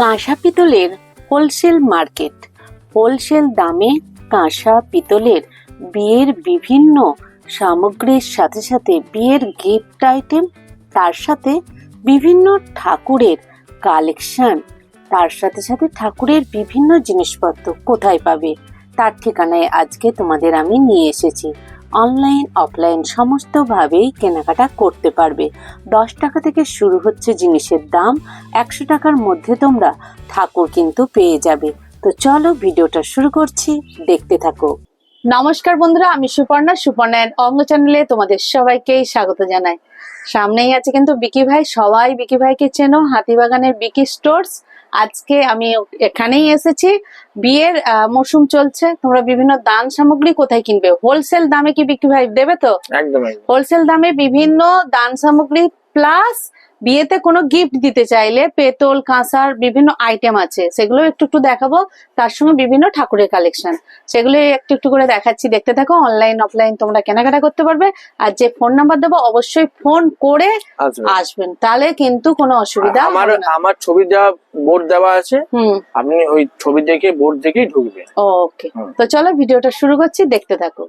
কাঁসা পিতলের wholesale market. Wholesale দামে কাঁসা পিতলের বিয়ের বিভিন্ন সামগ্রীর সাথে সাথে বিয়ের গিফট আইটেম তার সাথে বিভিন্ন ঠাকুরের কালেকশন তার সাথে সাথে ঠাকুরের বিভিন্ন জিনিসপত্র কোথায় পাবে, তার ঠিকানায় আজকে তোমাদের আমি নিয়ে এসেছি। অনলাইন অফলাইন সমস্তভাবেই কেনাকাটা করতে পারবে। দশ টাকা থেকে শুরু হচ্ছে জিনিসের দাম, একশো টাকার মধ্যে তোমরা ঠাকুর কিন্তু পেয়ে যাবে। তো চলো ভিডিওটা শুরু করছি, দেখতে থাকো। নমস্কার বন্ধুরা, আমি সুপর্ণা। সুপর্ণা অঙ্গ চ্যানেলে তোমাদের সবাইকেই স্বাগত জানাই। সামনেই আছে কিন্তু বিকি ভাই, সবাই বিকি ভাইকে চেনো, হাতিবাগানের বিকি স্টোরস। আজকে আমি এখানেই এসেছি। বিয়ের মৌসুম চলছে। তোমরা বিভিন্ন দান সামগ্রী কোথায় কিনবে? হোলসেল দামে কি বিক্রি ভাই দেবে তো? হোলসেল দামে বিভিন্ন দান সামগ্রী প্লাস বিয়েতে কোনো গিফট দিতে চাইলে পেতল কাঁসার বিভিন্ন আইটেম আছে। সেগুলো একটু একটু দেখাবো। তার সঙ্গে বিভিন্ন ঠাকুরের কালেকশন সেগুলো একটু একটু করে দেখাচ্ছি। দেখতে থাকো অনলাইন অফলাইন তোমরা কেনাকাটা করতে পারবে। আর যে ফোন নাম্বার দেবো অবশ্যই ফোন করে আসবেন। তাহলে কিন্তু কোনো অসুবিধা আমার আমার ছবি দেওয়া বোর্ড দেওয়া আছে। আপনি ওই ছবি দেখে বোর্ড দেখেই ঢুকবেন। ওকে তো চলো ভিডিওটা শুরু করছি দেখতে থাকো।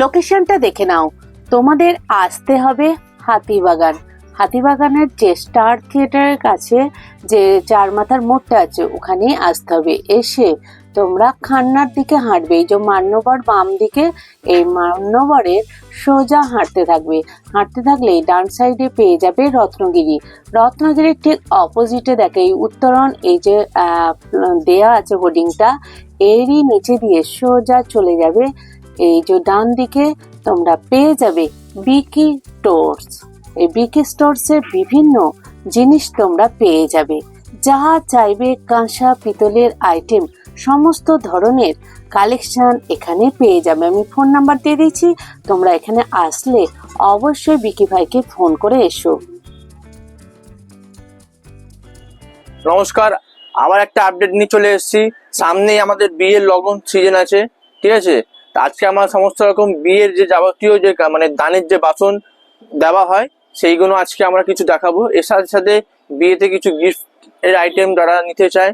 লোকেশনটা দেখে নাও। তোমাদের আসতে হবে হাতিবাগান। হাতিবাগানের যে স্টার থিয়েটারের কাছে যে চার মাথার মোড়টা আছে, ওখানেই আসতে হবে। এসে তোমরা খান্নার দিকে হাঁটবে। এই যে মান্যবর বাম দিকে, এই মান্যবরের সোজা হাঁটতে থাকবে। হাঁটতে থাকলে ডান সাইডে পেয়ে যাবে রত্নগিরি। রত্নগিরির ঠিক অপোজিটে দেখে। এই উত্তরণ, এই যে দেয়া আছে হোর্ডিংটা, এরই নিচে দিয়ে সোজা চলে যাবে। এই যে ডান দিকে তোমরা পেয়ে যাবে বিকি স্টোর্স এই বিকি স্টোর্সের বিভিন্ন জিনিস তোমরা পেয়ে যাবে। যা চাইবে কাঁসা, পিতলের আইটেম সমস্ত ধরনের কালেকশন এখানে পেয়ে যাবে। আমি ফোন নাম্বার দিয়ে দিচ্ছি তোমরা এখানে আসলে অবশ্যই বিকি ভাইকে ফোন করে এসো। নমস্কার, আবার একটা আপডেট নিয়ে চলে এসেছি। সামনেই আমাদের বিয়ের লগন সিজন আছে, ঠিক আছে? আজকে আমার সমস্ত রকম বিয়ের যে যাবতীয় যে মানে দানের যে বাসন দেওয়া হয় সেইগুলো আজকে আমরা কিছু দেখাবো। এর সাথে সাথে বিয়েতে কিছু গিফট এর আইটেম যারা নিতে চায়।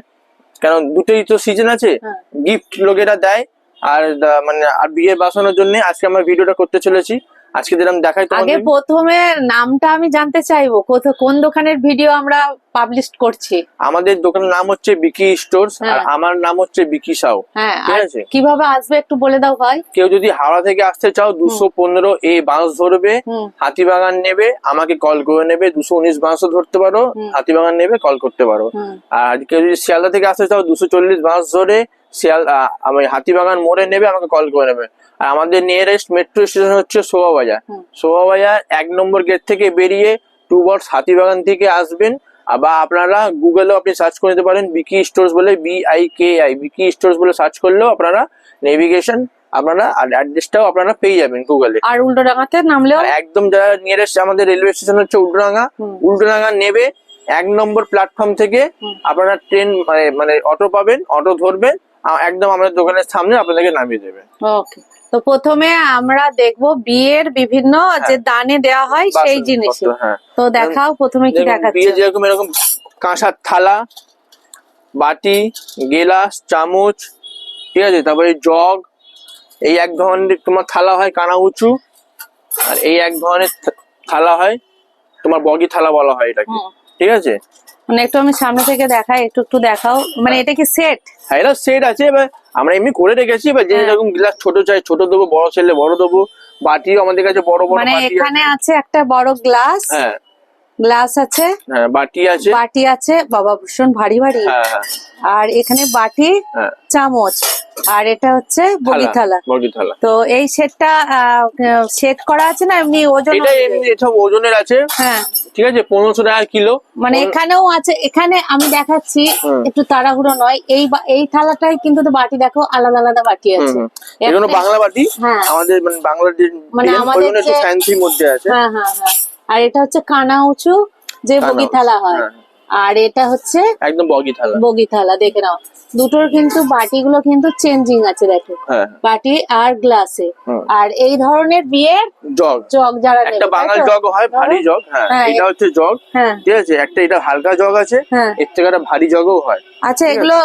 কারণ দুটোই তো সিজন আছে। হ্যাঁ। গিফট লোকেরা দেয়। আর মানে আর বিয়ের বাসানোর জন্য আজকে আমরা ভিডিওটা করতে চলেছি। আজকে যেরকম দেখাই আগে প্রথমে নামটা আমি জানতে চাইব। কোন দোকানের ভিডিও আমরা পাবলিশ করছি? আমাদের দোকানের নাম হচ্ছে বিকি স্টোরস আর হ্যাঁ। আমার নাম হচ্ছে বিকি সাউ। হ্যাঁ ঠিক আছে? কীভাবে আসবে একটু বলে দাও ভাই। কেউ যদি হাওড়া থেকে আসতে চাও দুশো পনেরো এ বাস ধরবে হাতিবাগান নেবে আমাকে কল করে নেবে দুশো উনিশ বাসও ধরতে পারো হাতিবাগান নেবে কল করতে পারো। আর কেউ যদি শিয়ালদা থেকে আসতে চাও দুশো চল্লিশ বাস ধরে শিয়াল আমি হাতিবাগান মোড়ে নেবে আমাকে কল করে নেবে। আর আমাদের নিয়ারেস্ট মেট্রো স্টেশন হচ্ছে শোভা বাজার হুম। শোভা বাজার এক নম্বর গেট থেকে বেরিয়ে টু বর্ডস হাতিবাগান থেকে আসবেন। আবার আপনারা গুগলেও আপনি সার্চ করে নিতে পারেন বিকি স্টোর্স বলে B I K I Biki Stores বলে সার্চ করলেও আপনারা নেভিগেশন আপনারা আর অ্যাড্রেসটাও আপনারা পেয়ে যাবেন গুগলে। আর উল্টো ডাঙাতে নামলেও একদম যারা নিয়ারেস্ট আমাদের রেলওয়ে স্টেশন হচ্ছে উল্টোডাঙ্গা। উল্টোডাঙ্গা নেবে এক নম্বর প্ল্যাটফর্ম থেকে আপনারা ট্রেন মানে মানে অটো পাবেন অটো ধরবেন একদম আমাদের দোকানের সামনে আপনাদেরকে নামিয়ে দেবে। ওকে তো প্রথমে আমরা দেখব বিয়ের বিভিন্ন যে দানে দেওয়া হয় সেই জিনিস হ্যাঁ। তো দেখাও প্রথমে কি দেখাচ্ছে। বিয়ে যেরকম এরকম কাঁসার থালা বাটি গেলাস চামচ ঠিক আছে? তারপরে জগ এই এক ধরনের তোমার থালা হয় কানা উঁচু আর এই এক ধরনের থালা হয় তোমার বগি থালা বলা হয় এটাকে। ঠিক আছে? মানে একটু আমি সামনে থেকে দেখাই একটু একটু দেখাও। মানে এটা কি সেট হ্যাঁ এটা সেট আছে এবার আমরা এমনি করে রেখেছি এবার যে হ্যাঁ। যেরকম গ্লাস ছোট চাই ছোট দেবো বড় চাইলে বড় দেবো বাটিও আমাদের কাছে বড় বড় মানে এখানে আছে একটা বড় গ্লাস হ্যাঁ। গ্লাস আছে। হ্যাঁ বাটি আছে। বাটি আছে বাবা ভীষণ ভারী ভারী। আর এখানে বাটি চামচ আর এটা হচ্ছে তো এই সেটটা সেট করা আছে না এমনি ওজন এটা এমনি সব ওজনের আছে। হ্যাঁ। ঠিক আছে? পনেরোশো টাকা কিলো। মানে এখানেও আছে এখানে আমি দেখাচ্ছি একটু তাড়াহুড়ো নয়। এই এই থালাটাই কিন্তু তো বাটি দেখো আলাদা আলাদা বাটি আছে। এগুলো বাংলা বাটি? হ্যাঁ। আমাদের মানে বাংলা মানে আমাদের মধ্যে আছে। হ্যাঁ হ্যাঁ হ্যাঁ। আর এটা হচ্ছে কানা উঁচু যে বগি থালা হয়। হ্যাঁ। আর এটা হচ্ছে একদম বগি থালা। বগি থালা দেখে নাও। দুটোর কিন্তু বাটিগুলো কিন্তু চেঞ্জিং আছে দেখো। হ্যাঁ বাটি আর গ্লাসে। আর এই ধরনের বিয়ের জগ। জগ যারা একটা বাঙাল জগ হয় ভারী জগ হ্যাঁ হ্যাঁ, এটা হচ্ছে জগ হ্যাঁ। ঠিক আছে? একটা এটা হালকা জগ আছে হ্যাঁ। এর থেকে একটা ভারী জগও হয়। আচ্ছা এগুলো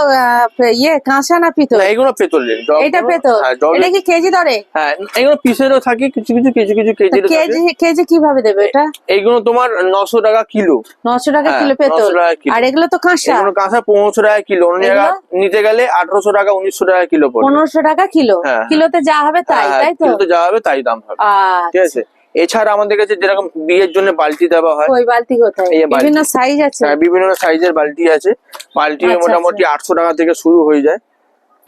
ইয়ে কাঁসা না পিতল? এগুলো পেতলের জগ এটা পেতল। হ্যাঁ এটা কি কেজি ধরে হ্যাঁ এগুলো পিসেরও থাকে কিছু কিছু কিছু কিছু থাকে। কেজি কেজি কীভাবে দেবে এটা? এইগুলো তোমার নশো টাকা কিলো। নশো টাকা হ্যাঁ, কিলো পেতল। 900 আর এগুলো তো কাঁসা এগুলো কাঁচা পনেরোশো টাকা কিলো। অন্য জায়গা নিতে গেলে আঠারোশো টাকা উনিশশো টাকা কিলো পড়বে। পনেরোশো টাকা কিলো। হ্যাঁ। কিলোতে যা হবে তাই তাই তো? কিলোতে যা হবে তাই দাম হবে। ঠিক আচ্ছা আছে? এছাড়া আমাদের কাছে যেরকম বিয়ের জন্য বালতি দেওয়া হয় ওই বালতি কোথায়। বিভিন্ন সাইজ আছে? হ্যাঁ, বিভিন্ন সাইজের বালতি আছে। বালতি আচ্ছা, মোটামুটি আটশো টাকা থেকে শুরু হয়ে যায়।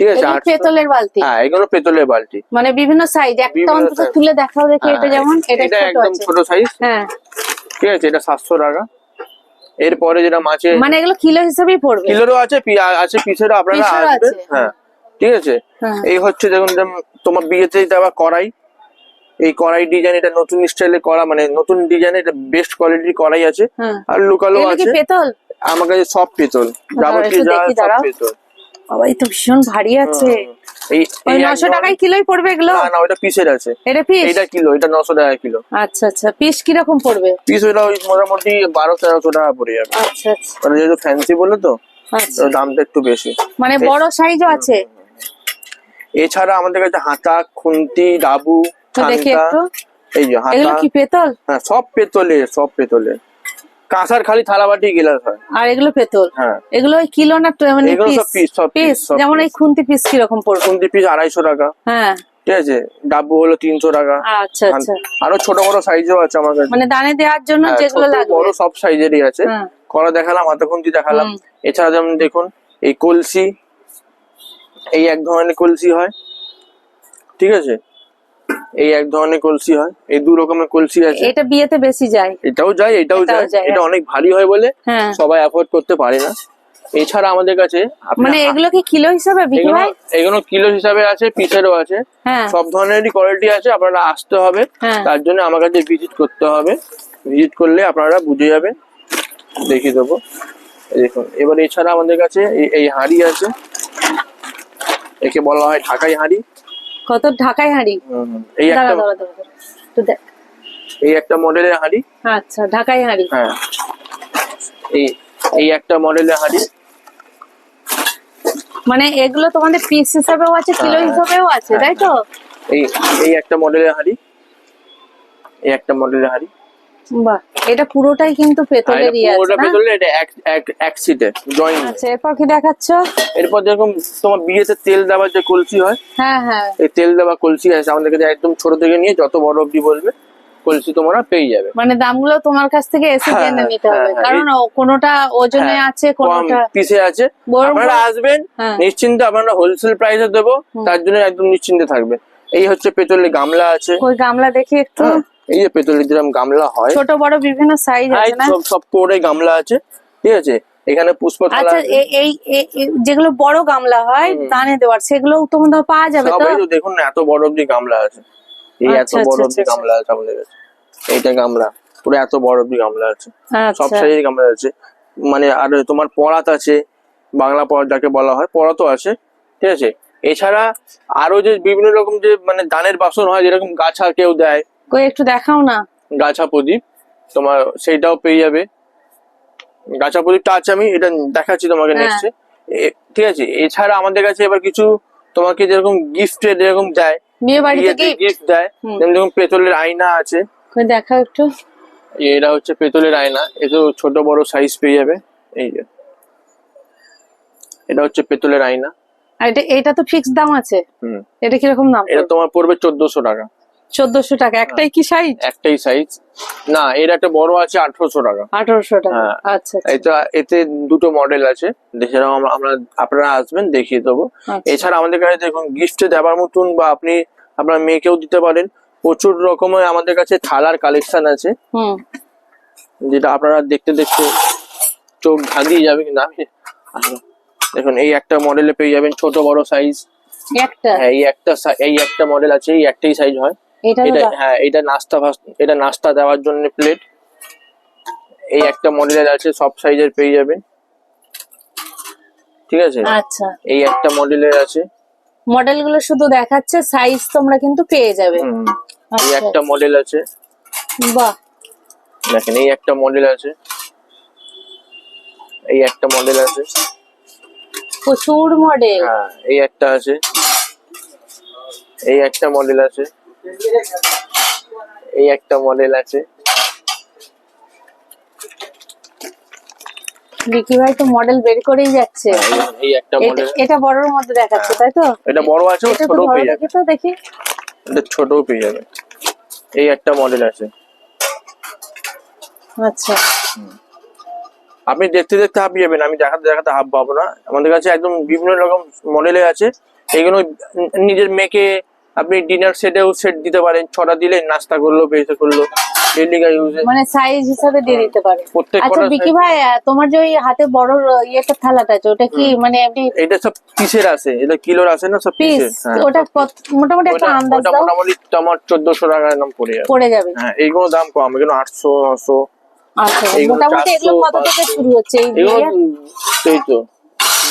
ঠিক আছে পেতলের বালতি? হ্যাঁ এগুলো পেতলের বালতি। মানে বিভিন্ন সাইজ একটা অন্তত তুলে দেখাও দেখি এটা হ্যাঁ, যেমন এটা একদম ছোট সাইজ হ্যাঁ। ঠিক আছে এটা সাতশো টাকা। এরপরে যেটা মাছের মানে এগুলো কিলো হিসেবেই পড়বে? কিলোরও আছে আছে পিসেরও আপনারা হ্যাঁ। ঠিক আছে? হ্যাঁ। এই হচ্ছে দেখুন তোমার বিয়েতে দেওয়া কড়াই। এই কড়াই ডিজাইন এটা নতুন স্টাইলে করা মানে নতুন ডিজাইন এটা বেস্ট কোয়ালিটির কড়াই আছে। হ্যাঁ। আর লোকালও আছে। পেতল? আমার কাছে সব পেতল। যাবতীয় যা সব পেতল। তো ভীষণ ভারী আছে। এই টাকায় কিলোই পড়বে এগুলো? না না ওটা পিসের আছে। এটা পিস এটা কিলো এটা টাকা কিলো। আচ্ছা আচ্ছা পিস কীরকম পড়বে? পিস ওটা ওই মোটামুটি টাকা পড়ে যাবে। আচ্ছা আচ্ছা। মানে যেহেতু ফ্যান্সি বলে তো আচ্ছা। দামটা একটু বেশি। মানে বড় সাইজও আছে? এছাড়া আমাদের কাছে হাতা খুন্তি ডাবু দেখি একটু। এই যে এগুলো কি পেতল? হ্যাঁ সব সব কাঁসার খালি থালাবাটি গিলাস হয়। আর এগুলো পেতল? হ্যাঁ। এগুলো ওই কিলো না মানে এগুলো পিস সব পিস যেমন এই খুন্তি পিস কীরকম পড়বে? খুন্তি পিস আড়াইশো টাকা। হ্যাঁ। ঠিক আছে? ডাব্বু হলো তিনশো টাকা। আচ্ছা আচ্ছা। আরও ছোট বড় সাইজও আছে আমার কাছে। মানে দানে দেওয়ার জন্য হ্যাঁ, যেগুলো লাগবে। বড় সব সাইজেরই আছে। কলা দেখালাম হাতে খুন্তি দেখালাম। এছাড়া যেমন দেখুন এই কলসি এই এক ধরনের কলসি হয়। ঠিক আছে? এই এক ধরনের কলসি হয় এই দু রকমের কলসি আছে। এটা বিয়েতে বেশি যায়। এটাও যায় এটাও যায়। এটা। অনেক ভারী হয় বলে হ্যাঁ। সবাই অ্যাফোর্ড করতে পারে না। এছাড়া আমাদের কাছে মানে এগুলো কি কিলো হিসাবে বিক্রি হয়? এগুলো কিলো হিসাবে আছে পিসেরও আছে। হ্যাঁ। সব ধরনেরই কোয়ালিটি আছে আপনারা আসতে হবে। হ্যাঁ। তার জন্য আমার কাছে ভিজিট করতে হবে। ভিজিট করলে আপনারা বুঝে যাবেন। দেখিয়ে দেবো। দেখুন এবার এছাড়া আমাদের কাছে এই- এই হাঁড়ি আছে। একে বলা হয় ঢাকাই হাঁড়ি। কত? ঢাকায় হাঁড়ি। এই একটা। একটু দেখ। এই একটা মডেলের হাঁড়ি। আচ্ছা ঢাকায় হাঁড়ি। হ্যাঁ। এই এই একটা মডেলের হাঁড়ি। মানে এগুলো তোমাদের পিস হিসাবেও আছে কিলো হ্যাঁ। হিসাবেও আছে তাই তো? এই এই একটা মডেলের হাঁড়ি। এই একটা মডেলের হাঁড়ি। বাহ এটা পুরোটাই কিন্তু এটা পুরোটা পেতলের এটা এক এক সিটে আচ্ছা এরপর কি দেখাচ্ছ? এরপর যেরকম তোমার বিয়েতে তেল যে কলসি হয় হ্যাঁ হ্যাঁ। এই তেল দেওয়া কলসি আছে আমাদের কাছে একদম ছোট থেকে নিয়ে যত বড় অবধি বলবে কলসি তোমরা পেয়ে যাবে। মানে দামগুলো তোমার কাছ থেকে এসে হ্যাঁ, জেনে নিতে হ্যাঁ, হবে হ্যাঁ, কারণ কোনোটা ওজনে হ্যাঁ, আছে কোনোটা পিসে আছে। আপনারা আসবেন হ্যাঁ। নিশ্চিন্তে আপনারা হোলসেল প্রাইসে দেবো তার জন্য একদম নিশ্চিন্তে থাকবে। এই হচ্ছে পেতলের গামলা আছে। ওই গামলা দেখি একটু হ্যাঁ, এই যে পেতলের যেরকম গামলা হয়। ছোট বড় বিভিন্ন সাইজ হ্যাঁ, আছে না? সব সব করে গামলা আছে ঠিক আছে? এখানে পুষ্প আচ্ছা। এই যেগুলো বড় গামলা হয়। দানে দেওয়ার সেগুলো তোমাদের পাওয়া যাবে তো? সবাই দেখুন না এত বড় অবধি গামলা আছে। এই এত আচ্ছা, বড় আচ্ছা, অব্দি আচ্ছা। গামলা আছে আমাদের কাছে। এইটা গামলা পুরো এত বড় অব্দি গামলা আছে। সব আচ্ছা। সাইজের গামলা আছে। মানে আর তোমার পরাত আছে বাংলা পরাত যাকে বলা হয় পরাতও আছে ঠিক আছে? এছাড়া আরও যে বিভিন্ন রকম যে মানে দানের বাসন হয় যেরকম গাছা কেউ দেয় কই একটু দেখাও না? গাছা প্রদীপ তোমার সেইটাও পেয়ে যাবে। গাছা প্রদীপটা আছে আমি এটা দেখাচ্ছি তোমাকে হ্যাঁ। নেক্সটে ঠিক আছে এছাড়া আমাদের কাছে এবার কিছু তোমাকে যেরকম গিফট যেরকম দেয় বিয়ে বাড়িতে বিয়েতে গিফট দেয় দেখুন পেতলের আয়না আছে। কই দেখাও একটু। এটা হচ্ছে পেতলের আয়না এতেও ছোট বড় সাইজ পেয়ে যাবে এই যে। এটা হচ্ছে পেতলের আয়না। আর এটা এটা তো ফিক্সড দাম আছে। হুম। এটা কীরকম দাম? এটা তোমার পড়বে চোদ্দশো টাকা। চোদ্দশো টাকা। একটাই কি সাইজ একটাই সাইজ না এর একটা বড় আছে আঠারোশো টাকা। আঠারোশো টাকা। হ্যাঁ। আচ্ছা আচ্ছা, এটা এতে দুটো মডেল আছে। সেরকম আমরা আপনারা আসবেন দেখিয়ে দেবো। আচ্ছা। এছাড়া আমাদের কাছে দেখুন গিফটে দেওয়ার মতন বা আপনি আপনার মেয়েকেও দিতে পারেন। প্রচুর রকমের আমাদের কাছে থালার কালেকশন আছে। হুম। যেটা আপনারা দেখতে দেখতে চোখ ধাঁধিয়ে যাবে কিন্তু আমি দেখুন এই একটা মডেলে পেয়ে যাবেন ছোট বড় সাইজ একটা? হ্যাঁ এই একটা এই একটা মডেল আছে এই একটাই সাইজ হয়। এটা হ্যাঁ এটা নাস্তা এটা নাস্তা দেওয়ার জন্য প্লেট এই একটা মডেলের আছে সব সাইজের পেয়ে যাবেন ঠিক আছে? আচ্ছা। এই একটা মডেলের আছে। মডেলগুলো শুধু দেখাচ্ছে সাইজ তোমরা কিন্তু পেয়ে যাবে। এই আচ্ছা একটা মডেল আছে। বাহ। দেখেন এই একটা মডেল আছে। এই একটা মডেল আছে। প্রচুর মডেল হ্যাঁ এই একটা আছে। এই একটা মডেল আছে। এই একটা মডেল আছে। বিকি ভাই তো মডেল বের করেই যাচ্ছে। এই- এই একটা মডেল এটা বড়র মধ্যে দেখাচ্ছে তাই তো? এটা বড় আছে ছোট পেয়ে যাবে। দেখি তো দেখি। এটা ছোটও পেয়ে যাবে। এই একটা মডেল আছে। আচ্ছা। আপনি দেখতে দেখতে হাঁপিয়ে যাবেন আমি দেখাতে দেখাতে হাফ পাবো না। আমাদের কাছে একদম বিভিন্ন রকম মডেলে আছে। এগুলো নিজের মেয়েকে আপনি ডিনার সেটেও সেট দিতে পারেন ছটা দিলে নাস্তা করল বেসে করল ইউজে মানে সাইজ হিসাবে দিয়ে দিতে পারে। প্রত্যেক আচ্ছা বিকি ভাই তোমার যে ওই হাতে বড় ইয়েটা থালাটা আছে ওটা কি মানে এমনি এটা সব পিসের আছে এটা কিলোর আছে না সব পিসের হ্যাঁ। ওটা মোটামুটি একটা ওটা মোটামুটি তোমার নাম পড়ে যাবে। পড়ে যাবে। হ্যাঁ এইগুলো দাম কম এগুলো আটশো আচ্ছা মোটামুটি এগুলো কত থেকে শুরু হচ্ছে এই তো।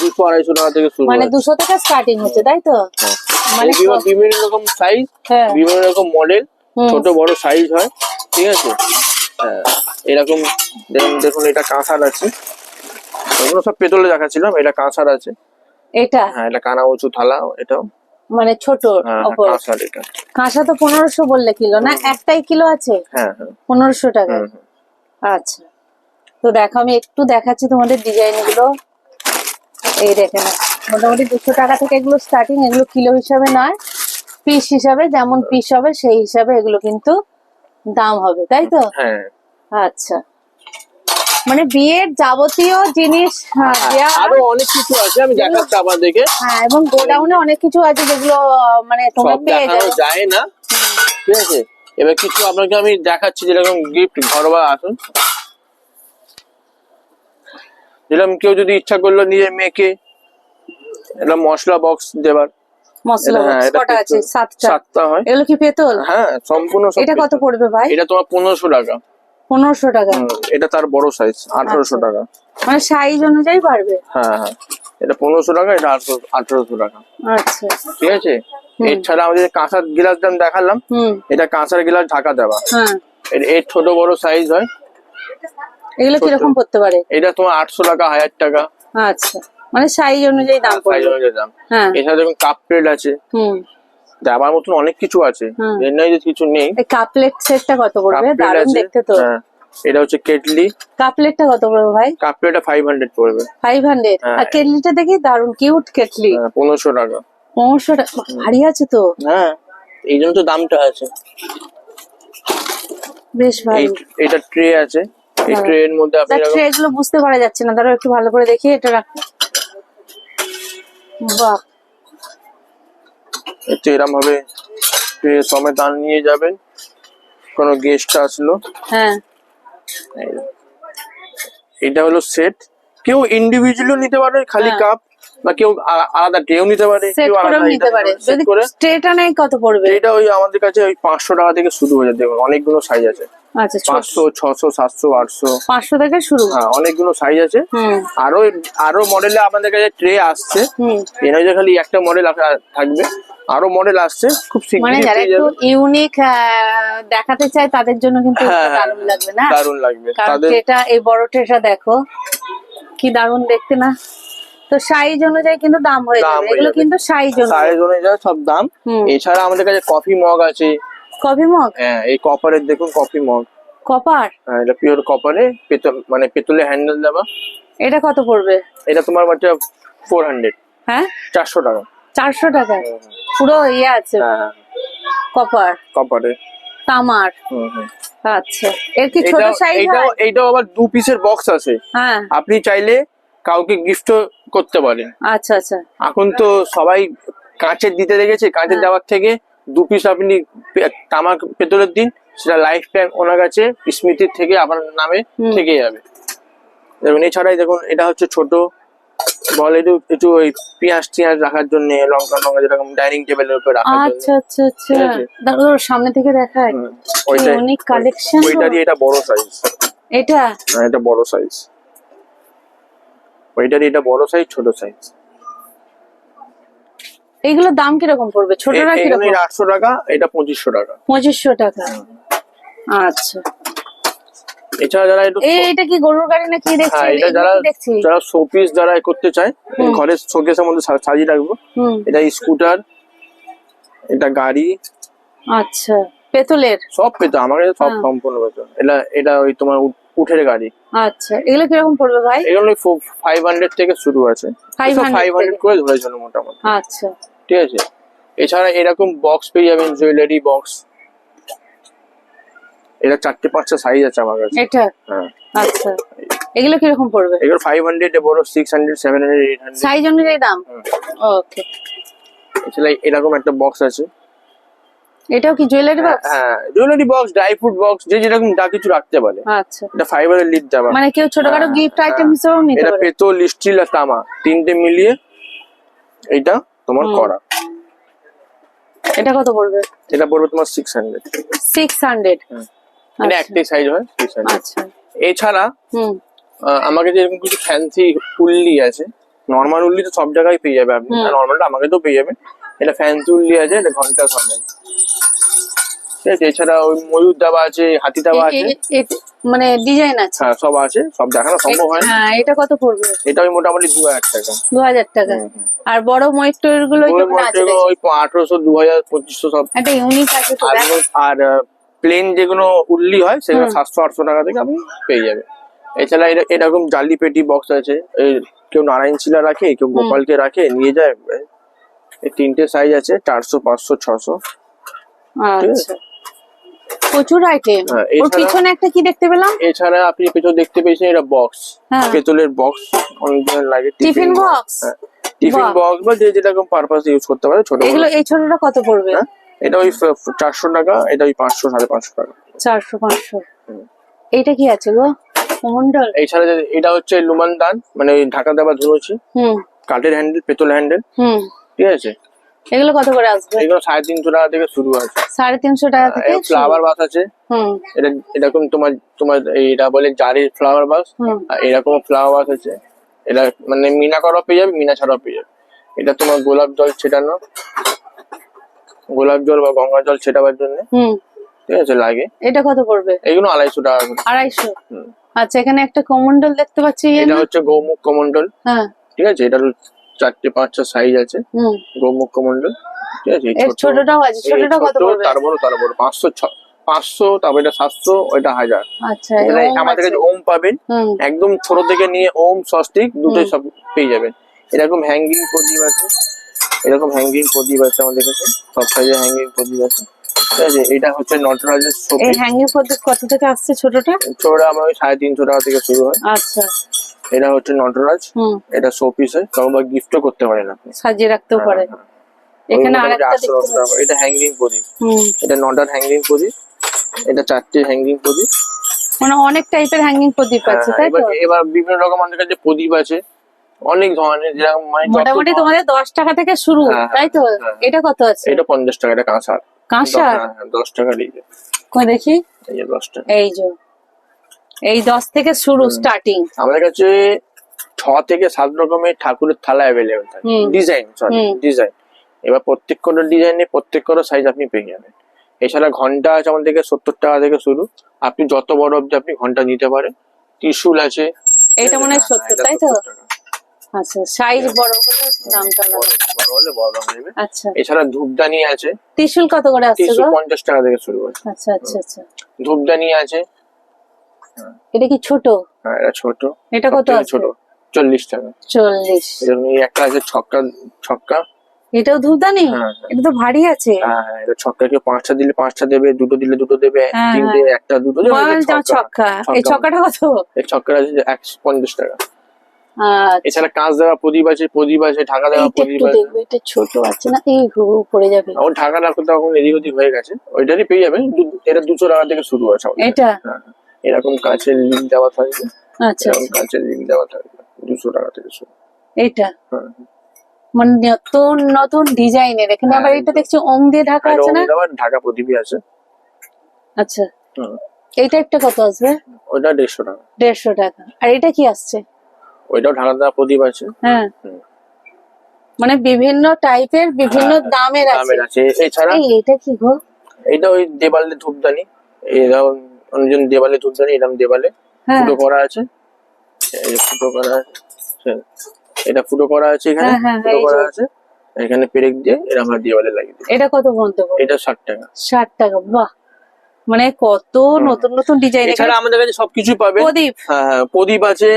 দুশো আড়াইশো টাকা থেকে শুরু মানে। দুশো থেকে স্টার্টিং হচ্ছে তাই তো? হ্যাঁ। মানে বিভিন্ন রকম সাইজ হ্যাঁ। বিভিন্ন রকম মডেল ছোট বড় সাইজ হয় ঠিক আছে? হ্যাঁ, এরকম দেখুন দেখুন এটা কাঁসার আছে। এগুলো সব পেতলে দেখাচ্ছিলাম এটা কাঁসার আছে। এটা? হ্যাঁ এটা কানা উঁচু থালা এটাও। মানে ছোট কাঁসার এটা। কাঁসা তো পনেরোশো বললে কিলো না? একটাই কিলো আছে? হ্যাঁ পনেরোশো টাকা। আচ্ছা। তো দেখো আমি একটু দেখাচ্ছি তোমাদের ডিজাইনগুলো। এই দেখে না মোটামুটি দুশো টাকা থেকে এগুলো স্টার্টিং এগুলো কিলো হিসাবে নয় পিস হিসাবে যেমন পিস হবে সেই হিসাবে এগুলো কিন্তু দাম হবে তাই তো? হ্যাঁ। আচ্ছা। মানে বিয়ের যাবতীয় জিনিস হ্যাঁ, দেয়া আরও অনেক কিছু আছে আমি দেখাচ্ছি আবার দেখে হ্যাঁ এবং গোডাউনে অনেক কিছু আছে যেগুলো মানে তোমরা পেয়ে যাবে। যায় না। ঠিক আছে? এবার কিছু আপনাকে আমি দেখাচ্ছি যেরকম গিফট ঘরোয়া আসুন। যেরকম কেউ যদি ইচ্ছা করল নিজের মেয়েকে এটা মশলা বক্স দেবার। মশলা হ্যাঁ, কটা আছে? সাতটা। সাতটা হয়। এগুলো কি পেতল হ্যাঁ সম্পূর্ণ এটা কত পড়বে ভাই? এটা তোমার পনেরোশো টাকা। পনেরোশো টাকা। এটা তার বড় সাইজ আঠারোশো আচ্ছা। টাকা। মানে সাইজ অনুযায়ী হ্যাঁ হ্যাঁ। এটা পনেরোশো টাকা এটা আঠারো আঠারোশো টাকা। আচ্ছা। ঠিক আছে? এছাড়া আমাদের যে কাঁসার গিলাস দাম দেখালাম এটা কাঁসার গিলাস ঢাকা দেওয়া। হ্যাঁ। এর ছোট বড় সাইজ হয়। এগুলো কীরকম পড়তে পারে? এটা তোমার আটশো টাকা হাজার টাকা। আচ্ছা। মানে সাইজ অনুযায়ী দাম সাইজ পড়বে। অনুযায়ী দাম। হ্যাঁ। এছাড়া দেখুন কাপ প্লেট আছে। হুম। দেওয়ার মতন অনেক কিছু আছে। এর নয় যে কিছু নেই এই কাপলেট সেটটা কত কাপ পড়বে? প্লেট দারুণ দেখতে তো। হ্যাঁ। এটা হচ্ছে কেটলি। কাপলেটটা কত পড়বে ভাই? কাপ প্লেটটা ফাইভ হান্ড্রেড পড়বে। ফাইভ হান্ড্রেড হ্যাঁ। আর কেটলিটা দেখি দারুণ কিউট কেটলি। হ্যাঁ, পনেরোশো টাকা। পনেরোশো টাকা? ভারী আছে তো। হ্যাঁ। এই জন্য তো দামটা আছে। বেশ ভারী এটা ট্রে আছে। এই হ্যাঁ। ট্রে এর মধ্যে আপনি ট্রে গুলো বুঝতে পারা যাচ্ছে না। দাঁড়াও একটু ভালো করে দেখি এটা রাখ। বাহ। একটু এরকম ভাবে ট্রে সমেত আন নিয়ে যাবেন। কোনো গেস্ট আসলো। হ্যাঁ। এটা হলো সেট কেউ ইন্ডিভিজুয়ালও নিতে পারে খালি হ্যাঁ। কাপ বা কেউ আলাদা ট্রেও নিতে পারে কেউ আলাদা নিতে পারে। যদি করে। স্ট্রেটা নেই কত পড়বে? এটা ওই আমাদের কাছে ওই পাঁচশো টাকা থেকে শুরু হয়ে যায় অনেকগুলো সাইজ আছে। আচ্ছা পাঁচশো ছশো সাতশো আটশো। পাঁচশো থেকে শুরু। হ্যাঁ অনেকগুলো সাইজ আছে। হুম। আরও আরও মডেলে আমাদের কাছে ট্রে আসছে। খালি একটা মডেল থাকবে। আরও মডেল আসছে। খুব মানে যারা একটু ইউনিক দেখাতে চায় তাদের জন্য কিন্তু হ্যাঁ, হ্যাঁ। দারুণ লাগবে না? দারুণ লাগবে। তাদের এটা এই বড় ট্রেটা দেখো কি দারুণ দেখতে না? তো সাইজ অনুযায়ী কিন্তু দাম হয়ে যাবে। এগুলো কিন্তু সাইজ অনুযায়ী। সাইজ অনুযায়ী সব দাম। এছাড়া আমাদের কাছে কফি মগ আছে। Coffee mug? হ্যাঁ এই কপারের দেখুন কফি মগ। কপার? হ্যাঁ এটা পিওর কপারে পেতল মানে পেতলে হ্যান্ডেল দেওয়া। এটা কত পড়বে? এটা তোমার হচ্ছে ফোর হান্ড্রেড হ্যাঁ? চারশো টাকা। চারশো টাকা? পুরো ইয়ে আছে। হ্যাঁ কপার? কপারে। তামার? আচ্ছা। এর কি ছোট এটাও সাইজ এটাও হয়? এইটাও আবার দু পিসের বক্স আছে। হ্যাঁ। আপনি চাইলে কাউকে গিফট করতে পারেন। আচ্ছা আচ্ছা। এখন তো সবাই কাঁচের দিতে লেগেছে কাঁচের হ্যাঁ। দেওয়ার থেকে দু পিস আপনি তামাক পেতলের দিন সেটা লাইফ টাইম ওনার কাছে স্মৃতির থেকে আপনার নামে থেকে যাবে। দেখুন এছাড়াই দেখুন এটা হচ্ছে ছোট বল একটু একটু ওই পেঁয়াজ টিয়াজ রাখার জন্য লঙ্কা লঙ্কা যেরকম ডাইনিং টেবিলের উপর রাখার জন্য। আচ্ছা আচ্ছা আচ্ছা। দাঁড়াও সামনে থেকে দেখায়। ওইটা কালেকশন ওইটা দিয়ে এটা বড় সাইজ এটা? আর এটা বড় সাইজ ওইটার এটা বড় সাইজ ছোট সাইজ এইগুলোর দাম কীরকম পড়বে? ছোটরা কীরকম? আটশো টাকা এটা পঁচিশশো টাকা। পঁচিশশো টাকা। আচ্ছা। এছাড়া যারা একটু এটা কি গরুর গাড়ি না কি দেখছি? হ্যাঁ এটা যারা যারা শোপিস যারা করতে চায় শোকেসের মধ্যে সাজিয়ে রাখব। এটা স্কুটার এটা গাড়ি। আচ্ছা। পেতলের? সব পেতো আমার কাছে সব হ্যাঁ। সম্পূর্ণ পেতো এটা এটা ওই তোমার উঠের গাড়ি। আচ্ছা এগুলো কীরকম পড়বে ভাই? এগুলো ফাইভ হান্ড্রেড থেকে শুরু আছে। ফাইভ হান্ড্রেড করে ধরেছিল মোটামুটি। আচ্ছা। ঠিক আছে? এছাড়া এরকম বক্স পেয়ে যাবেন জুয়েলারি বক্স এটা চারটে পাঁচটা সাইজ আছে আমার কাছে। এটা? হ্যাঁ। আচ্ছা। এগুলো কীরকম পড়বে? এগুলো ফাইভ হান্ড্রেড বড় six hundred seven hundred eight hundred size অনুযায়ী দাম? ওকে এছাড়া এরকম একটা বক্স আছে। এটাও কি জুয়েলারি বক্স হ্যাঁ jewellery box dry fruit box যে যেরকম যা কিছু রাখতে পারে। আচ্ছা। এটা ফাইবারের লিড দেওয়া। মানে কেউ ছোটখাটো হ্যাঁ, গিফট আইটেম হ্যাঁ। হিসেবেও নিতে এটা পারে। পেতল স্টিল আর তামা তিনটে মিলিয়ে এইটা তোমার করা। এটা কত পড়বে? এটা পড়বে তোমার সিক্স হান্ড্রেড সিক্স হান্ড্রেড এটা একটাই সাইজ হয় সিক্স হান্ড্রেড আচ্ছা। এছাড়া হুম। আমাকে যে এরকম কিছু ফ্যান্সি উল্লি আছে নর্মাল উল্লি তো সব জায়গায় পেয়ে যাবে আপনি। নর্মালটা আমাকে তো পেয়ে যাবেন এটা ফ্যান্সি উল্লি আছে এটা ঘণ্টা সমেত ঠিক আছে এছাড়া ওই ময়ূর দাবা আছে হাতি দাবা আছে। মানে ডিজাইন আছে? হ্যাঁ সব আছে সব দেখানো সম্ভব হয়। না। হ্যাঁ এটা কত পড়বে? এটা ওই মোটামুটি দু হাজার টাকা। দু হাজার টাকা আর বড় ময়ূরগুলো ওই আঠারোশো দু হাজার পঁচিশশো সব। একটা ইউনিক আছে আর প্লেন যেগুলো উল্লি হয় সেগুলো সাতশো আটশো টাকা থেকে আপনি পেয়ে যাবেন। এছাড়া এরকম জালি পেটি বক্স আছে এই কেউ নারায়ণ শিলা রাখে কেউ গোপালকে রাখে নিয়ে যায়। এই তিনটে সাইজ আছে চারশো পাঁচশো ছশো। আচ্ছা। প্রচুর আইটেম হ্যাঁ, ওর পিছনে একটা কি দেখতে পেলাম? এছাড়া আপনি পেছনে দেখতে পেয়েছেন এটা বক্স হ্যাঁ। পেতলের বক্স অনেক লাগে টিফিন বক্স টিফিন বক্স বা যে যেরকম পারপাস ইউজ করতে পারে ছোট এগুলো এই ছোটটা কত পড়বে? হ্যাঁ, এটা ওই চারশো টাকা এটা ওই পাঁচশো সাড়ে পাঁচশো টাকা। চারশো পাঁচশো। এইটা কি আছে গো? মন্ডল এছাড়া যে- এটা হচ্ছে লুমান দান মানে ওই ঢাকা দেওয়া ধরেছি হুম। কাঠের হ্যান্ডেল পেতল হ্যান্ডেল হুম। ঠিক আছে? এগুলো কত করে আসবে? এগুলো সাড়ে তিনশো টাকা থেকে শুরু আছে। সাড়ে তিনশো টাকা থেকে ফ্লাওয়ার বাস আছে। হুম। এটা এরকম তোমার তোমার এটা বলে জারির ফ্লাওয়ার বাস হুম। আর এরকম ফ্লাওয়ার বাস আছে। এটা মানে মিনা করা পেয়ে যাবে মিনা ছাড়াও পেয়ে যাবে। এটা তোমার গোলাপ জল ছেটানো। গোলাপ জল বা গঙ্গা জল ছেটাবার জন্য। হুম। ঠিক আছে লাগে। এটা কত পড়বে? এগুলো আড়াইশো টাকা করে। আড়াইশো? হুম। আচ্ছা এখানে একটা কমন্ডল দেখতে পাচ্ছি এটা হচ্ছে গৌমুখ কমন্ডল হ্যাঁ। ঠিক আছে? এটার চারটে পাঁচটা সাইজ আছে হুম। গৌমুখ কমন্ডল ঠিক আছে? এর ছোটটাও আছে ছোটটা কত পড়বে? তার বড় তার বড় পাঁচশো ছ- পাঁচশো তারপর এটা হাজার। আচ্ছা আমাদের কাছে ওম পাবেন। একদম ছোট থেকে নিয়ে ওম সস্টিক দুটোই সব পেয়ে যাবেন। এরকম হ্যাঙ্গিং প্রদীপ আছে। এরকম হ্যাঙ্গিং প্রদীপ আছে আমাদের কাছে। সব সাইজের হ্যাঙ্গিং প্রদীপ আছে। ঠিক আছে এটা হচ্ছে নটরাজের এই হ্যাঙ্গিং পদ্ধতি কত থেকে আসছে ছোটটা? ছোটটা আমার ওই সাড়ে তিনশো টাকা থেকে শুরু হয়। আচ্ছা। এটা হচ্ছে নটরাজ। হুম। এটা শোপিস হয় তখন বা গিফটও করতে পারেন আপনি। সাজিয়ে রাখতেও পারে হ্যাঁ, এখানে আরেকটা দেখতে এটা হ্যাঙ্গিং প্রদীপ হুম। এটা নটার হ্যাঙ্গিং প্রদীপ এটা চারটে হ্যাঙ্গিং প্রদীপ মানে অনেক টাইপের হ্যাঙ্গিং প্রদীপ আছে হ্যাঁ, তাই এবার তো? এবার বিভিন্ন রকম আমাদের কাছে প্রদীপ আছে অনেক ধরনের যেরকম মানে মোটামুটি তোমাদের দশ টাকা থেকে শুরু হ্যাঁ, তাই তো? হ্যাঁ। এটা কত আছে? এটা পঞ্চাশ টাকা এটা কাঁসার হ্যাঁ, হ্যাঁ, দশ টাকা দিয়ে কই দেখি? এই যে দশ টাকা। এই যে। এই দশ থেকে শুরু স্টার্টিং আমাদের কাছে ছ থেকে সাত রকমের ঠাকুরের থালা অ্যাভেলেবেল থাকে। ডিজাইন সরি ডিজাইন এবার প্রত্যেক কোনো ডিজাইনে প্রত্যেক কোনো সাইজ আপনি পেয়ে যাবেন। এছাড়া ঘণ্টা আছে আমাদের থেকে সত্তর টাকা থেকে শুরু। আপনি যত বড় অব্দি আপনি ঘণ্টা নিতে পারেন। ত্রিশুল আছে। এটা মনে হয় হ্যাঁ, সত্তর তাই তো? 70 টাকা। আচ্ছা সাইজ বড় হলে দামটা বড় হলে বড় দাম নেবে। আচ্ছা। এছাড়া ধূপদানি আছে। ত্রিশুল কত করে আসছে পঞ্চাশ টাকা থেকে শুরু আচ্ছা আচ্ছা আচ্ছা। ধূপদানি আছে। এটা কি ছোট? হ্যাঁ, এটা ছোট। এটা কত আছে? ছোট। চল্লিশ টাকা। চল্লিশ। একটা আছে ছক্কা ছক্কা। এটাও ধূপদানি? হ্যাঁ, হ্যাঁ। এটা তো ভারী আছে। হ্যাঁ হ্যাঁ, ছক্কাকে পাঁচটা দিলে পাঁচটা দেবে দুটো দিলে দুটো দেবে হ্যাঁ, তিনটে একটা দুটো দেবে ছক্কা। এই ছক্কাটা কত? এই ছক্কার আছে একশো পঞ্চাশ টাকা। এছাড়া কাঁচ দেওয়া প্রদীপ আছে প্রদীপ আছে ঢাকা দেওয়া প্রদীপ আছে। দেখবে এটা ছোট আছে না? এই হু পড়ে যাবে। এখন ঢাকা রাখতে তখন এদিক ওদিক হয়ে গেছে। ওইটারই পেয়ে যাবেন। এটা দুশো টাকা থেকে শুরু আছে এটা? হ্যাঁ, হ্যাঁ। এরকম কাঁচের লিঙ্ক দেওয়া থাকবে। আচ্ছা। এরকম আচ্ছা কাঁচের লিঙ্ক দেওয়া থাকবে। দুশো টাকা থেকে শুরু। এটা? হ্যাঁ। মানে নতুন নতুন ডিজাইনের। এখানে আবার এটা। দেখছি ওম দিয়ে ঢাকা আছে না? ঢাকা প্রদীপই আছে। আচ্ছা। এই টাইপটা কত আসবে? ওইটা দেড়শো টাকা। দেড়শো টাকা। আর এটা কি আসছে? ওইটাও ঢাকা দেওয়া প্রদীপ আছে। হ্যাঁ। মানে বিভিন্ন টাইপের বিভিন্ন হ্যাঁ, দামের আছে। আছে। এছাড়া এটা কি গো? এইটা ওই দেবালে ধূপদানি। এরকম অন্যজন দেবালে ধূপদানি এরকম দেবালে হ্যাঁ। ফুটো করা আছে। ফুটো করা আছে। এটা ফুটো করা আছে এখানে। হ্যাঁ, হ্যাঁ, ফুটো করা আছে। এখানে পেরেক দিয়ে এরা আমরা দেওয়ালে লাগিয়ে দিই এটা কত পর্যন্ত এটা ষাট টাকা। ষাট টাকা বাহ! মানে কত নতুন নতুন ডিজাইন এছাড়া আমাদের কাছে সবকিছু পাবে। প্রদীপ। হ্যাঁ হ্যাঁ, প্রদীপ আছে।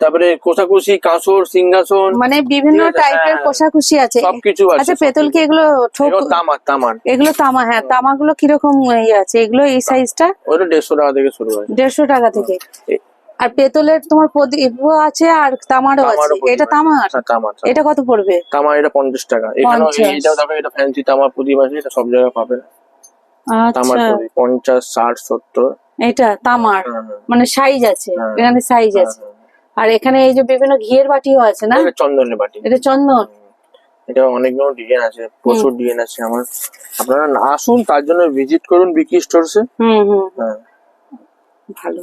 তারপরে কোষাকুষি কাঁসর সিংহাসন মানে বিভিন্ন টাইপের হ্যাঁ। কোষাকুষি আছে। সবকিছু আছে আচ্ছা পেতল কি এগুলো ঠোক তামার তামার এগুলো তামা হ্যাঁ তামা গুলো কীরকম ইয়ে আছে? এগুলো এই সাইজটা ওটা দেড়শো টাকা থেকে শুরু আছে দেড়শো টাকা থেকে। আর পেতলের তোমার প্রদীপও আছে আর তামারও আছে। এটা। তামার হ্যাঁ, তামার তামার। এটা কত পড়বে? তামার এটা পঞ্চাশ টাকা। এখানেও এই- 50 এটাও দেখো এটা ফ্যান্সি তামার প্রদীপ আছে এটা সব জায়গায় পাবে। তামার আচ্ছা প্রদীপ পঞ্চাশ ষাট সত্তর। এটা তামার। হ্যাঁ, হ্যাঁ, মানে সাইজ আছে। হ্যাঁ। এখানে সাইজ হ্যাঁ, আছে। আর এখানে এই যে বিভিন্ন ঘিয়ের বাটিও আছে না? এটা চন্দনের বাটি। এটা চন্দন। এটা অনেক অনেকগুলো ডিজাইন আছে প্রচুর ডিজাইন আছে আমার। আপনারা আসুন তার জন্য ভিজিট করুন বিকি স্টোরসে হুম হুম। হ্যাঁ। ভালো।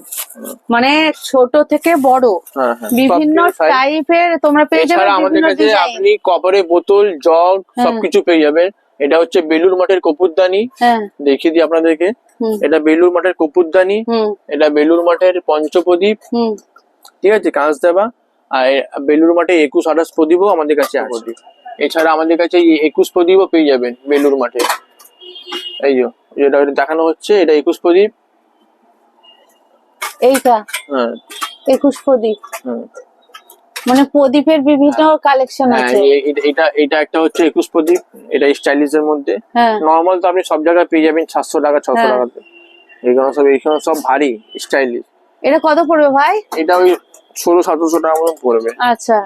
মানে ছোট থেকে বড়। হ্যাঁ হ্যাঁ। বিভিন্ন টাইপের তোমরা পেয়ে যাবে আমাদের কাছে আপনি কপারের বোতল জগ হ্যাঁ। সবকিছু পেয়ে যাবেন। এটা হচ্ছে বেলুর মাঠের কপুরদানি। হ্যাঁ। দেখিয়ে দিই আপনাদেরকে। এটা বেলুর মাঠের কপুরদানি। এটা বেলুর মাঠের পঞ্চপ্রদীপ। হুম। ঠিক আছে কাঁচ দেবা। আর বেলুর মাঠে একুশ আঠাশ প্রদীপও আমাদের কাছে আছে। এছাড়া আমাদের কাছে একুশ প্রদীপও পেয়ে যাবেন বেলুর মাঠে। এই যে যেটা দেখানো হচ্ছে এটা একুশ প্রদীপ। এইটা? হ্যাঁ। একুশ প্রদীপ। হুম। মানে প্রদীপের বিভিন্ন কালেকশন হ্যাঁ আছে। এটা- এটা এটা একটা হচ্ছে একুশ প্রদীপ। এটা স্টাইলিশ এর মধ্যে। হ্যাঁ। নর্মাল তো আপনি সব জায়গায় পেয়ে যাবেন সাতশো টাকা ছশো হ্যাঁ। টাকাতে। এখানে সব এখানে সব ভারী স্টাইলিশ এটা কত পড়বে ভাই? এটা ওই ষোলো সতেরোশো টাকা মতো পড়বে। আচ্ছা।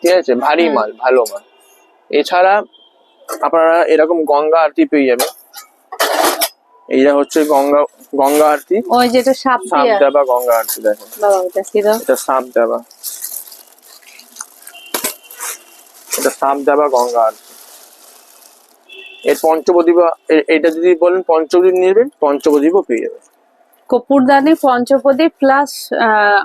ঠিক আছে ভারী মাল ভালো মাল। এছাড়া আপনারা এরকম গঙ্গা আরতি পেয়ে যাবেন। এইটা হচ্ছে গঙ্গা গঙ্গা আরতি। ওই যেটা সাপ সাপ দেবা গঙ্গা আরতি দেখেন। এটা সাপ দেবা এটা সাপ দেবা গঙ্গা আরতি। এর পঞ্চপ্রদীপ এটা যদি বলেন পঞ্চপ্রদীপ নেবেন পঞ্চপ্রদীপও পেয়ে যাবে কপুরদানি পঞ্চপ্রদীপ প্লাস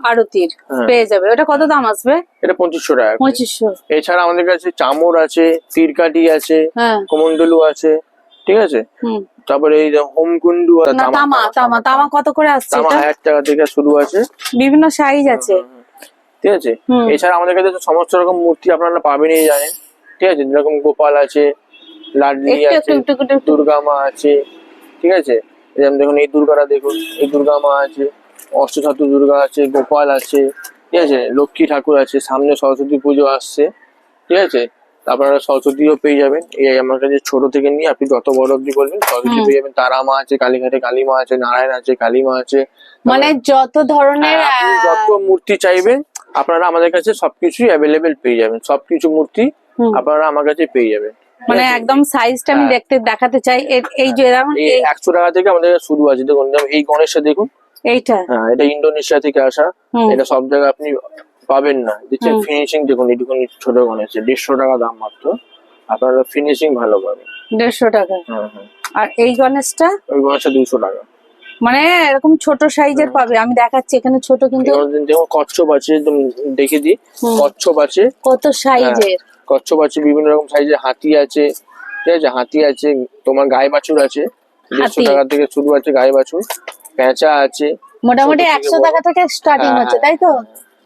আরতির হ্যাঁ। পেয়ে যাবে। ওটা কত দাম আসবে? এটা পঁচিশশো টাকা। পঁচিশশো। এছাড়া আমাদের কাছে চামর আছে তীরকাঠি আছে হ্যাঁ। কমন্ডলু আছে ঠিক আছে? তারপরে এই হোমকুন্ডু তামা তামা তামা কত করে আসছে তামা হাজার টাকা থেকে শুরু আছে। বিভিন্ন সাইজ আছে। ঠিক আছে? এছাড়া আমাদের কাছে সমস্ত রকম মূর্তি আপনারা পাবেনই জানেন। ঠিক আছে? যেরকম গোপাল আছে লাডলি আছে দুর্গা মা আছে ঠিক আছে? যেমন দেখুন এই দুর্গাটা দেখুন এই দুর্গা মা আছে অষ্টধাতু দুর্গা আছে গোপাল আছে ঠিক আছে? লক্ষ্মী ঠাকুর আছে সামনে সরস্বতী পুজো আসছে ঠিক আছে? আপনারা সরস্বতীও পেয়ে যাবেন। এই আমার কাছে ছোট থেকে নিয়ে আপনি যত বড় অব্দি বলবেন সরস্বতী পেয়ে যাবেন। তারা মা আছে কালীঘাটে কালী মা আছে নারায়ণ আছে কালী মা আছে। মানে যত ধরনের হ্যাঁ, যত মূর্তি চাইবেন আপনারা আমাদের কাছে সবকিছুই অ্যাভেলেবেল পেয়ে যাবেন। সবকিছু মূর্তি আপনারা আমার কাছে পেয়ে যাবেন। মানে একদম সাইজটা আমি হ্যাঁ। দেখতে দেখাতে চাই। এই যে যেমন একশো টাকা থেকে আমাদের শুরু আছে দেখুন এই গণেশটা দেখুন। এইটা। হ্যাঁ এটা ইন্দোনেশিয়া থেকে আসা। এটা সব জায়গায় আপনি পাবেন না। হুম। ফিনিশিং দেখুন এটুকুনি ছোট গণেশ দেড়শো টাকা দাম মাত্র। আপনারা ফিনিশিং ভালো পাবেন। দেড়শো টাকা। হ্যাঁ হ্যাঁ। আর এই গণেশটা? ওই গণেশটা দুশো টাকা। মানে এরকম ছোট সাইজের পাবে। আমি দেখাচ্ছি এখানে ছোট কিন্তু দেখুন কচ্ছপ আছে একদম দেখে দিই। কচ্ছপ আছে। কত সাইজের? কচ্ছপ আছে বিভিন্ন রকম সাইজের হাতি আছে ঠিক আছে? হাতি আছে তোমার গায়ে বাছুর আছে দেড়শো টাকা থেকে শুরু আছে গায়ে বাছুর। পেঁচা আছে। মোটামুটি একশো। টাকা থেকে স্টার্টিং হ্যাঁ, হচ্ছে হ্যাঁ। তাই তো?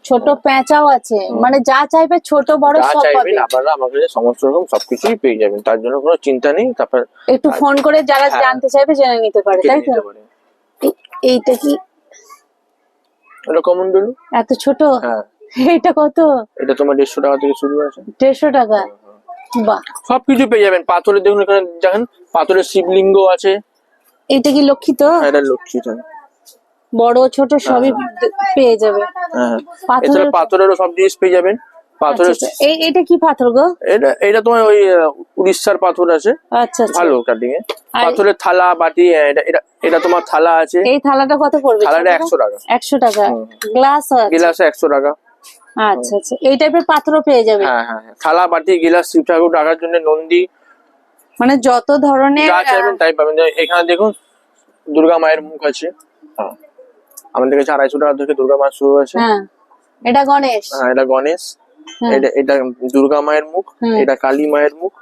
ছোট পেঁচাও আছে। মানে যা চাইবে ছোট বড় সব পাবে। আপনারা আমার কাছে সমস্ত রকম সবকিছুই পেয়ে যাবেন তার জন্য কোনো চিন্তা নেই তারপর একটু ফোন করে যারা হ্যাঁ। জানতে চাইবে জেনে নিতে পারে তাই তো? এইটা কি? এটা কমন্ডলু এত ছোট? হ্যাঁ। এইটা কত? এটা তোমার দেড়শো টাকা থেকে শুরু আছে দেড়শো টাকা? বাহ। সবকিছু পেয়ে যাবেন। পাথরের দেখুন এখানে দেখেন পাথরের শিবলিঙ্গ আছে। এইটা কি লক্ষিত হ্যাঁ, এটা লক্ষ্মীটা বড় ছোট সবই পেয়ে যাবে। হ্যাঁ পাথরের এছাড়া পাথরেরও সব জিনিস পেয়ে যাবেন। পাথরের আচ্ছা, আচ্ছা। এটা কি পাথর গো? এটা এটা তোমার ওই উড়িষ্যার পাথর আছে। আচ্ছা আচ্ছা। ভালো কাটিং এ পাথরের থালা বাটি এটা এটা এটা তোমার থালা আছে। এই থালাটা কত পড়বে? থালাটা একশো টাকা। একশো টাকা। হুম। গ্লাস গিলাসে একশো টাকা। আচ্ছা আচ্ছা। এই টাইপের পাত্র পেয়ে যাবে? হ্যাঁ হ্যাঁ হ্যাঁ। থালা বাটি গিলাস শিব ঠাকুর রাখার জন্য নন্দী। মানে যত ধরনের যা চাইবেন তাই পাবেন। এখানে দেখুন দুর্গা মায়ের মুখ আছে। হ্যাঁ। আমাদের কাছে আড়াইশো টাকা থেকে দুর্গা মা শুরু আছে হ্যাঁ। এটা গণেশ? হ্যাঁ, এটা গণেশ। হ্যাঁ। এটা এটা দুর্গা মায়ের মুখ এটা কালী মায়ের মুখ।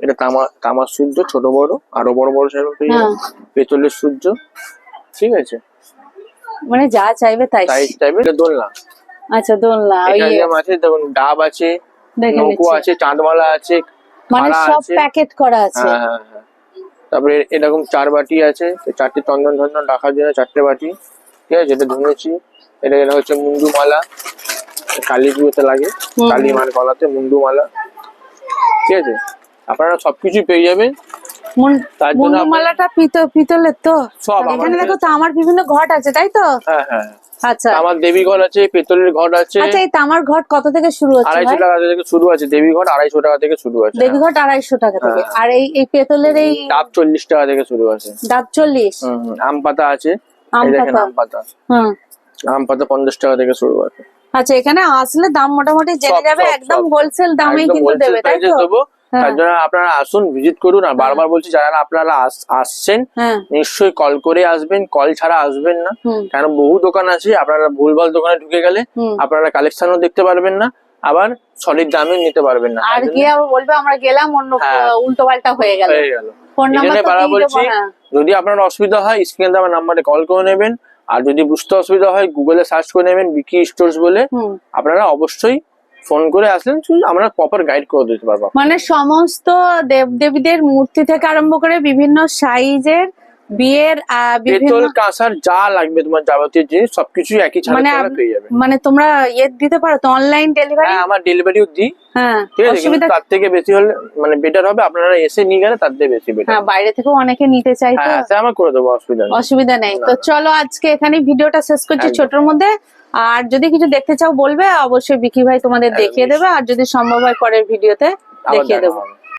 এটা তামা তামার সূর্য ছোট বড় আরও বড় বড় সাইজ। পেতলের সূর্য। ঠিক আছে? মানে যা চাইবে তাই। টাইপের এটা দোলনা। আচ্ছা দোলনা আছে দেখুন ডাব আছে নৌকো আছে চাঁদমালা আছে মানে সব প্যাকেট করা আছে। হ্যাঁ হ্যাঁ হ্যাঁ। তারপরে এরকম চার বাটি আছে চারটে চন্দন চন্দন রাখার জন্য চারটে বাটি। ঠিক আছে এটা ধুনেছি এটা এটা হচ্ছে মুন্ডু মালা কালী পুজোতে লাগে। কালী মার গলাতে মুন্ডু মালা ঠিক আছে? আপনারা সবকিছু পেয়ে যাবেন। মুন- তার জন্য পিতল পিতলের তো। সব এখানে আমাদের- তো আমার বিভিন্ন ঘট আছে তাই তো? হ্যাঁ হ্যাঁ। আচ্ছা। আমার দেবী ঘর আছে পেতলের ঘর আছে। আচ্ছা এই তামার ঘট কত থেকে শুরু হচ্ছে আড়াইশো টাকা থেকে শুরু আছে দেবী ঘর আড়াইশো টাকা থেকে শুরু আছে। দেবী ঘট আড়াইশো টাকা থেকে। আর এই এই পেতলের এই ডাব চল্লিশ টাকা থেকে শুরু আছে। ডাব চল্লিশ? আম পাতা আছে। আম পাতা। আম পাতা। হুম। আম পাতা পঞ্চাশ টাকা থেকে শুরু আছে। আচ্ছা এখানে আসলে দাম মোটামুটি জেনে যাবে একদম হোলসেল দামেই কিন্তু দেবে তাই তো। তার জন্য আপনারা আসুন ভিজিট করুন আর বারবার বলছি যারা আপনারা আসছেন হ্যাঁ। নিশ্চয়ই কল করে আসবেন কল ছাড়া আসবেন না। কারণ বহু দোকান আছে আপনারা ভুলভাল দোকানে ঢুকে গেলে আপনারা কালেকশনও দেখতে পারবেন না আবার সলিড দামে নিতে পারবেন না। আর গিয়ে আবার বলবে আমরা গেলাম অন্য হ্যাঁ। উল্টো পাল্টা হয়ে গেল। ফোন নাম্বার বলছি যদি আপনার অসুবিধা হয় স্ক্রিনে দেওয়া নাম্বারে কল করে নেবেন। আর যদি বুঝতে অসুবিধা হয় গুগলে সার্চ করে নেবেন বিকি স্টোর্স বলে আপনারা অবশ্যই ফোন করে আসলেন আমরা প্রপার গাইড করে দিতে পারব মানে সমস্ত দেব দেবীদের মূর্তি থেকে আরম্ভ করে বিভিন্ন সাইজের বিয়ের আহ, পেতল কাঁসার যা লাগবে তোমার যাবতীয় জিনিস সবকিছুই একই ছাড়া মানে তোমরা পেয়ে যাবে। মানে তোমরা ইয়ে দিতে পারো তো অনলাইন ডেলিভারি হ্যাঁ আমার ডেলিভারিও দিই। হ্যাঁ ঠিক আছে অসুবিধা তার থেকে বেশি হলে মানে বেটার হবে আপনারা এসে নিয়ে গেলে তার থেকে বেশি বেটার হ্যাঁ বাইরে থেকেও অনেকে নিতে চাই তো। হ্যাঁ আমার করে দেবো অসুবিধা নেই। অসুবিধা নেই। তো চলো আজকে এখানে ভিডিওটা শেষ করছি ছোটর মধ্যে। আর যদি কিছু দেখতে চাও বলবে অবশ্যই বিকি ভাই তোমাদের দেখিয়ে দেবে আর যদি সম্ভব হয় পরের ভিডিওতে দেখিয়ে দেবো।